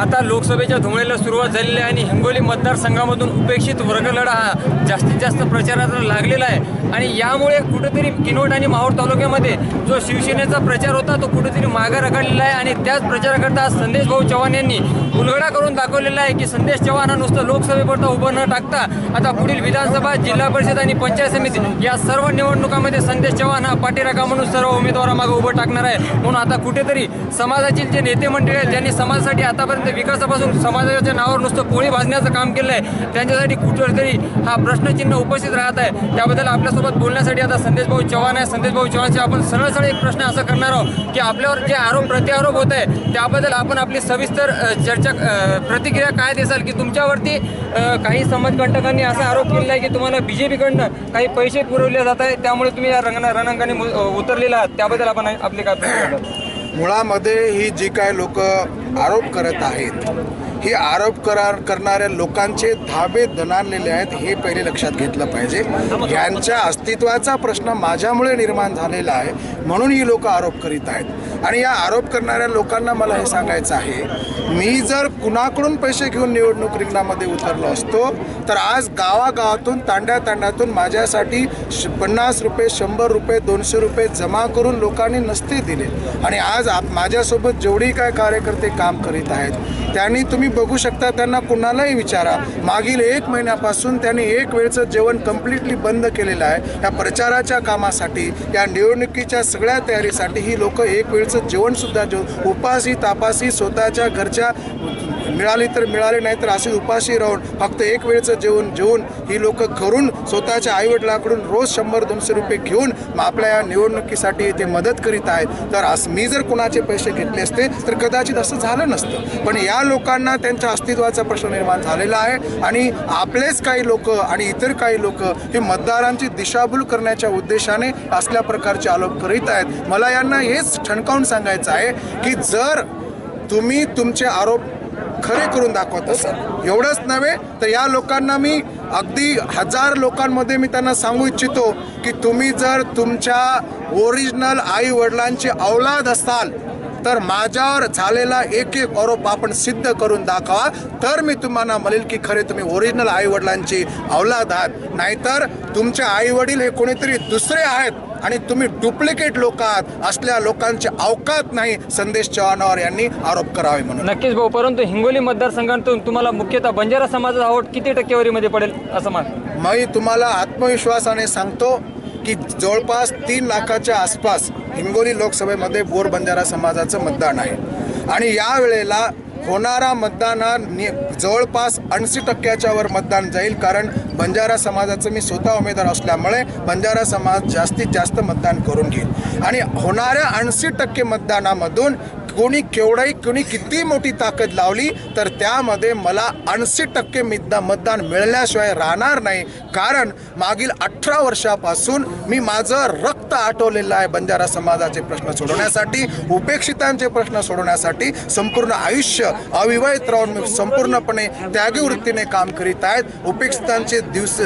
आता लोकसभेच्या धुमळीला सुरुवात झालेली आहे आणि हिंगोली मतदारसंघामधून उपेक्षित वर्गलढा हा जास्तीत जास्त प्रचारात लागलेला आहे. आणि यामुळे कुठेतरी किनवट आणि माहूर तालुक्यामध्ये जो शिवसेनेचा प्रचार होता तो कुठेतरी मागे रखडलेला आहे. आणि त्याच प्रचाराकरता आज संदेश भाऊ चव्हाण यांनी उलगडा करून दाखवलेला आहे की संदेश चव्हाण हा नुसतं लोकसभेपुरता उभं न टाकता आता पुढील विधानसभा जिल्हा परिषद आणि पंचायत समिती या सर्व निवडणुकामध्ये संदेश चव्हाण हा पाठीराखा म्हणून सर्व उमेदवारामागे उभं टाकणार आहे. म्हणून आता कुठेतरी समाजातील जे नेते मंडळी आहेत ज्यांनी समाजासाठी आतापर्यंत विकासापासून समाजाच्या नावावर नुसतं पोळी भाजण्याचं काम केलं आहे त्यांच्यासाठी कुठेतरी हा प्रश्नचिन्ह उपस्थित राहत आहे. त्याबद्दल आपल्यासोबत बोलण्यासाठी आता संदेशभाऊ चव्हाण आहे. संदेशभाऊ चव्हाणचे आपण सरळ सरळ एक प्रश्न असा करणार आहोत की आपल्यावर जे आरोप प्रत्यारोप होत आहे त्याबद्दल आपण आपली सविस्तर चर्चा प्रतिक्रिया काय देसाल? की तुमच्यावरती काही समाजकंटकांनी असा आरोप केलेला आहे की तुम्हाला बीजेपीकडनं काही पैसे पुरवले जात आहे त्यामुळे तुम्ही या रंगणा रणांगणी उतरलेला आहात. त्याबद्दल आपण आपले काय मुळामध्ये ही जी काय लोक आरोप करत आहेत ही आरोप करार करणाऱ्या लोकांचे धाबे दणानलेले आहेत हे पहिले लक्षात घेतलं पाहिजे. यांच्या अस्तित्वाचा प्रश्न माझ्यामुळे निर्माण झालेला आहे म्हणून ही लोक आरोप करीत आहेत. आणि या आरोप करणाऱ्या लोकांना मला हे सांगायचं आहे मी जर कुणाकडून पैसे घेऊन निवडणूक रिंगणामध्ये उतरलो असतो तर आज गावागावातून तांड्या तांड्यातून माझ्यासाठी श- पन्नास रुपये शंभर रुपये दोनशे रुपये जमा करून लोकांनी नसते दिले. आणि आज आप माझ्यासोबत जेवढी काय कार्यकर्ते काम करीत आहेत त्यांनी तुम्ही बघू शकता त्यांना कुणालाही विचारा. मागील एक महिन्यापासून त्यांनी एक वेळचं जेवण कम्प्लिटली बंद केलेलं आहे. या प्रचाराच्या कामासाठी या निवडणुकीच्या सगळ्या तयारीसाठी ही लोक एक वेळचं जेवणसुद्धा जेव उपासी तापासी स्वतःच्या घरच्या मिळाली तर मिळाले नाही तर अशी उपाशी राहून फक्त एक वेळचं जेवण जेवून ही लोक घरून स्वतःच्या आईवडिलाकडून रोज शंभर दोनशे रुपये घेऊन मग आपल्या या निवडणुकीसाठी ते मदत करीत आहेत. तर असं मी जर कुणाचे पैसे घेतले असते तर कदाचित असं झालं नसतं. पण या लोकांना त्यांच्या अस्तित्वाचा प्रश्न निर्माण झालेला आहे आणि आपलेच काही लोक आणि इतर काही लोक हे मतदारांची दिशाभूल करण्याच्या उद्देशाने असल्या प्रकारचे आरोप करीत आहेत. मला यांना हेच ठणकावून सांगायचं आहे की जर तुम्ही तुमचे आरोप खरे करून दाखवत असाल. एवढंच नव्हे तर या लोकांना मी अगदी हजार लोकांमध्ये मी त्यांना सांगू इच्छितो की तुम्ही जर तुमच्या ओरिजिनल आई वडिलांची औलाद असाल तर माझ्यावर झालेला एक एक आरोप आपण सिद्ध करून दाखवा. तर मी तुम्हाला म्हणेल की खरे तुम्ही ओरिजिनल आई वडिलांची औलाद आहात. नाहीतर तुमचे आई वडील हे कोणीतरी दुसरे आहेत. आणि तुम्ही डुप्लिकेट लोक आहात असल्या लोकांचे अवकात नाही संदेश चव्हाणावर यांनी आरोप करावे म्हणून. नक्कीच भाऊ परंतु हिंगोली मतदारसंघातून तुम्हाला मुख्यतः बंजारा समाजाचा आवड किती टक्केवारीमध्ये पडेल असं मान मी तुम्हाला आत्मविश्वासाने सांगतो की जवळपास तीन लाखाच्या आसपास हिंगोली लोकसभेमध्ये बोर बंजारा समाजाचं मतदान आहे. आणि या वेळेला होणारा मतदान हा नि- जवळपास ऐंशी टक्क्याच्या वर मतदान जाईल कारण बंजारा समाजाचं मी स्वतः उमेदवार असल्यामुळे बंजारा समाज जास्तीत जास्त मतदान करून घेईल. आणि होणाऱ्या ऐंशी टक्के मतदानामधून कोणी केवढाही कोणी किती मोठी ताकद लावली तर त्यामध्ये मला ऐंशी टक्के मतदा मतदान मिळण्याशिवाय राहणार नाही कारण मागील अठरा वर्षापासून मी माझं रक्त आटवलेलं आहे बंजारा समाजाचे प्रश्न सोडवण्यासाठी उपेक्षितांचे प्रश्न सोडवण्यासाठी संपूर्ण आयुष्य अविवाहित राहून मी संपूर्णपणे त्यागी वृत्तीने काम करीत आहेत. उपेक्षितांचे दिवस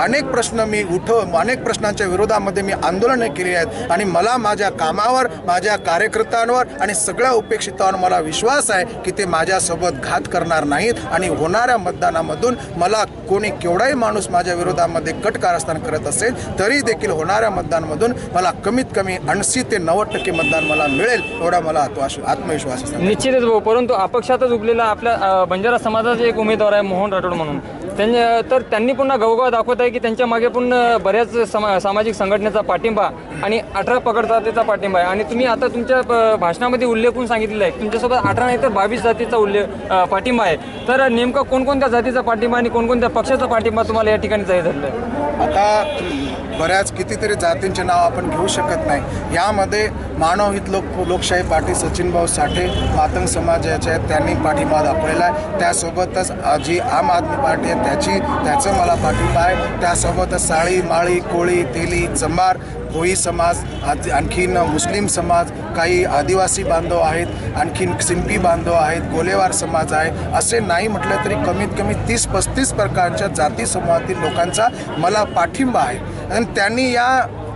अनेक प्रश्न मी उठ अनेक प्रश्नांच्या विरोधामध्ये मी आंदोलने केली आहेत आणि मला माझ्या कामावर माझ्या कार्यकर्त्यांवर आणि सगळ्या उपेक्षितांवर मला विश्वास आहे की ते माझ्यासोबत घात करणार नाहीत आणि होणाऱ्या मतदानामधून मला कोणी केवढाही माणूस माझ्या विरोधामध्ये कट कारस्थान करत असेल तरी देखील होणाऱ्या मतदानमधून मला कमीत कमी ऐंशी ते नव्वद टक्के मतदान मला मिळेल एवढा मला आत्मविश्वास आत्मविश्वास निश्चितच भाऊ परंतु अपक्षातच उभलेला आपल्या बंजारा समाजाचा एक उमेदवार आहे मोहन राठोड म्हणून. त्यांच्या तर त्यांनी पुन्हा गवगाव दाखवत आहे की त्यांच्या मागे पुन्हा बऱ्याच समा सामाजिक संघटनेचा पाठिंबा आणि अठरा पकड जातीचा पाठिंबा आहे. आणि तुम्ही आता तुमच्या भाषणामध्ये उल्लेख करून सांगितलेला आहे. तुमच्यासोबत अठरा नाही तर बावीस जातीचा उल्लेख पाठिंबा आहे. तर नेमका कोणकोणत्या जातीचा पाठिंबा आणि कोणकोणत्या पक्षाचा पाठिंबा तुम्हाला या ठिकाणी जाहीर झालेला आहे? आता बऱ्याच कितीतरी जातींचे नाव आपण घेऊ शकत नाही. यामध्ये मानवहित लोक लोकशाही पार्टी सचिनभाऊ साठे मातंग समाजाचे आहेत त्यांनी पाठिंबा दाखवलेला आहे. त्यासोबतच जी आम आदमी पार्टी आहे त्याची त्याचं मला पाठिंबा आहे. त्यासोबतच साळी माळी कोळी तेली चंबार कोळी समाज आद- आणखीन मुस्लिम समाज काही आदिवासी बांधव आहेत आणखीन सिंपी बांधव आहेत गोलेवार समाज आहे असे नाही म्हटलं तरी कमीत कमी तीस पस्तीस प्रकारच्या जाती समूहातील लोकांचा मला पाठिंबा आहे. आणि त्यांनी या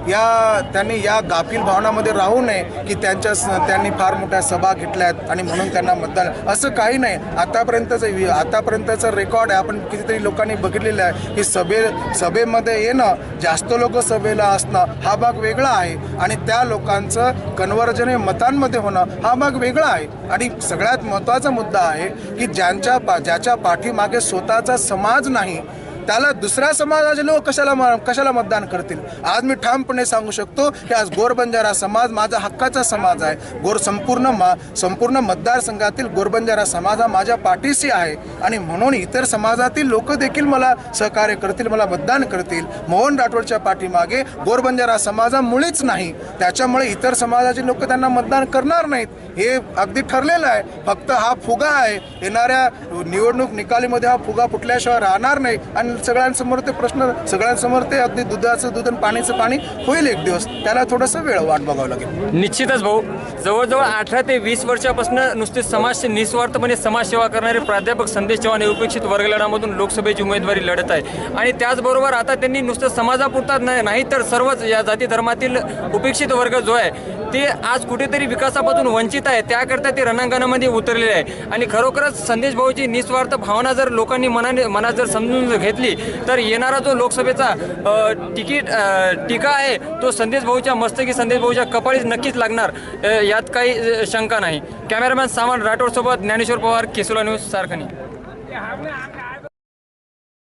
या त्यांनी या गाफील भावनामध्ये राहू नये की त्यांच्या स- त्यांनी फार मोठ्या सभा घेतल्या आहेत आणि म्हणून त्यांना मतदान असं काही नाही. आतापर्यंतचं आतापर्यंतचं रेकॉर्ड आहे. आपण कितीतरी लोकांनी बघितलेलं आहे की सभे सभेमध्ये येणं जास्त लोक सभेला असणं हा भाग वेगळा आहे. आणि त्या लोकांचं कन्वर्जन हे मतांमध्ये होणं हा भाग वेगळा आहे. आणि सगळ्यात महत्त्वाचा मुद्दा आहे की ज्यांच्या पा ज्याच्या पाठीमागे स्वतःचा समाज नाही त्याला दुसऱ्या समाजाचे लोक कशाला म- कशाला मतदान करतील? आज मी ठामपणे सांगू शकतो की आज गोरबंजारा समाज माझा हक्काचा समाज आहे. गोर संपूर्ण मा संपूर्ण मतदारसंघातील गोरबंजारा समाज हा माझ्या पाठीशी आहे. आणि म्हणून इतर समाजातील लोक देखील मला सहकार्य करतील मला मतदान करतील. मोहन राठोडच्या पाठीमागे गोरबंजारा समाजा मुळीच नाही. त्याच्यामुळे इतर समाजाचे लोक त्यांना मतदान करणार नाहीत. हे अगदी ठरलेलं आहे. फक्त हा फुगा आहे. येणाऱ्या निवडणूक निकालीमध्ये हा फुगा फुटल्याशिवाय राहणार नाही. आणि सगळ्यांसमोर ते प्रश्न सगळ्यांसमोर ते अगदी दुधाचं दूध आणि पाण्याचं पाणी होईल एक दिवस. त्याला थोडंसं वेळ वाट बघावं लागेल. निश्चितच भाऊ. जवळजवळ अठरा ते वीस वर्षापासून नुसते समाज निस्वार्थपणे म्हणजे समाजसेवा करणारे प्राध्यापक संदेश चव्हाण हे उपेक्षित वर्गलढामधून लोकसभेची उमेदवारी लढत आहे आणि त्याचबरोबर आता त्यांनी नुसतं समाजापुरता नाही नाही तर सर्वच या जाती धर्मातील उपेक्षित वर्ग जो आहे ते आज कुठेतरी विकासापासून वंचित आहे. त्याकरता ते रणांगणामध्ये उतरलेले आहे. आणि खरोखरच संदेश भाऊची निस्वार्थ भावना जर लोकांनी मनाने मनात जर समजून घेतली घेतली तर येणारा जो लोकसभेचा तिकीट टीका आहे तो संदेश भाऊच्या मस्तकी संदेश भाऊच्या कपाळीच नक्कीच लागणार. यात काही शंका नाही. कॅमेरामॅन सामान राठोडसोबत ज्ञानेश्वर पवार केसुला न्यूज सारखणी.